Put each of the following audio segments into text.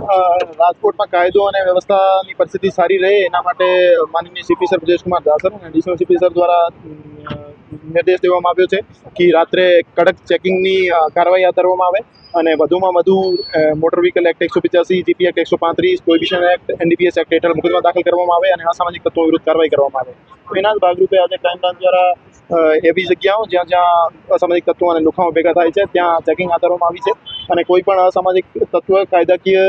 રાજકોટમાં કાયદો અને વ્યવસ્થાની પરિસ્થિતિ સારી રહે, એના માટે માનનીય સીપી સર બ્રજેશકુમાર દાસર અને એડિશનલ સીપી સર દ્વારા નિર્દેશ દેવામાં આવ્યો છે કે રાત્રે કડક ચેકિંગની કાર્યવાહી હાથ ધરવામાં આવે અને વધુમાં વધુ મોટર વ્હીકલ એક્ટ એકસો પચાસી જીપી એક્ટ એકસો પાંત્રીસ પ્રોહિબિશન એક્ટ, એનડીપીએસ એક્ટ હેઠળ મુકદમા દાખલ કરવામાં આવે અને અસામાજિક તત્વો વિરુદ્ધ કાર્યવાહી કરવામાં આવે. એના જ ભાગરૂપે આજે ક્રાઇમ બ્રાન્ચ દ્વારા એવી જગ્યાઓ જ્યાં જ્યાં અસામાજિક તત્વો અને લુખાઓ ભેગા થાય છે, ત્યાં ચેકિંગ હાથ ધરવામાં આવી છે અને કોઈ પણ અસામાજિક તત્વ કાયદાકીય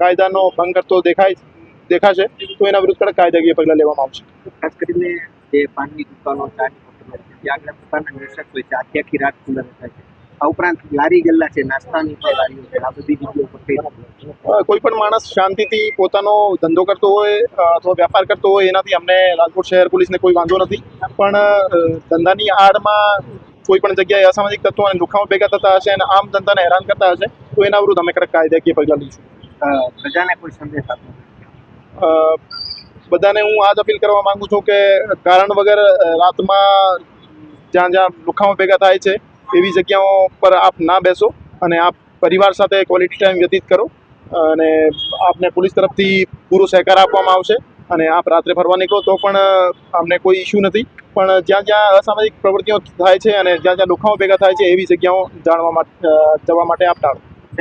કાયદાનો ભંગ કરતો દેખાય, દેખાશે તો એના વિરુદ્ધ કડક કાયદાકીય પગલાં લેવામાં આવશે. ખાસ કરીને જે પાનની દુકાનો ચાની આગળ પોતાના નિર્શક હોય છે. આખી આખી રાત ખુલ્લા રહેતા છે. આ ઉપરાંત લારી ગલ્લા છે નાસ્તાની પણ લારીઓ છે. આ બધી જગ્યાઓ પર કઈ કોઈ પણ માણસ શાંતિથી પોતાનો ધંધો કરતો હોય અથવા વ્યાપાર કરતો હોય એનાથી અમને રાજકોટ શહેર પોલીસને કોઈ વાંધો નથી. પણ ધંધાની આડમાં કોઈ પણ જગ્યાએ અસામાજિક તત્વો અને લુખાઓ ભેગા થતા હશે અને આમ ધંધાને હેરાન કરતા હશે તો એના વિરુદ્ધ અમે કડક કાયદાકીય પગલાં લઈશું. પ્રજાને કોઈ સંદેશ આપો? બધાને હું આ જ અપીલ કરવા માંગુ છું કે કારણ વગર રાતમાં જ્યાં જ્યાં લુખાઓ ભેગા થાય છે, એવી જગ્યાઓ પર આપ ના બેસો અને આપ પરિવાર સાથે ક્વોલિટી ટાઈમ વ્યતીત કરો અને આપને પોલીસ તરફથી પૂરો સહકાર આપવામાં આવશે અને આપ રાત્રે ફરવા નીકળો તો પણ અમને કોઈ ઇશ્યુ નથી. પણ જ્યાં જ્યાં અસામાજિક પ્રવૃત્તિઓ થાય છે અને જ્યાં જ્યાં લુખાઓ ભેગા થાય છે, એવી જગ્યાઓ જાણવા માટે જવા માટે આપ ટાળો.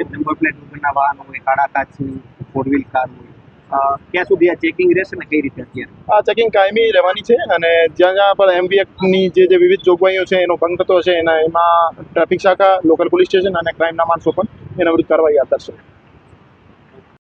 નંબર પ્લેટ વગરના વાહન હોય, કાળા કાચની ફોર વ્હીલ કાર હોય ક્યાં સુધી આ ચેકિંગ રહેશે ને કઈ રીતે અત્યારે? આ ચેકિંગ કાયમી રહેવાની છે અને જ્યાં જ્યાં પણ એમવી એક્ટની જે જે વિવિધ જોગવાઈઓ છે, એનો ભંગ થતો હશે, એના એમાં ટ્રાફિક શાખા લોકલ પોલીસ સ્ટેશન અને ક્રાઇમના માણસો પણ એના વિરુદ્ધ કાર્યવાહી હાથ ધરશે.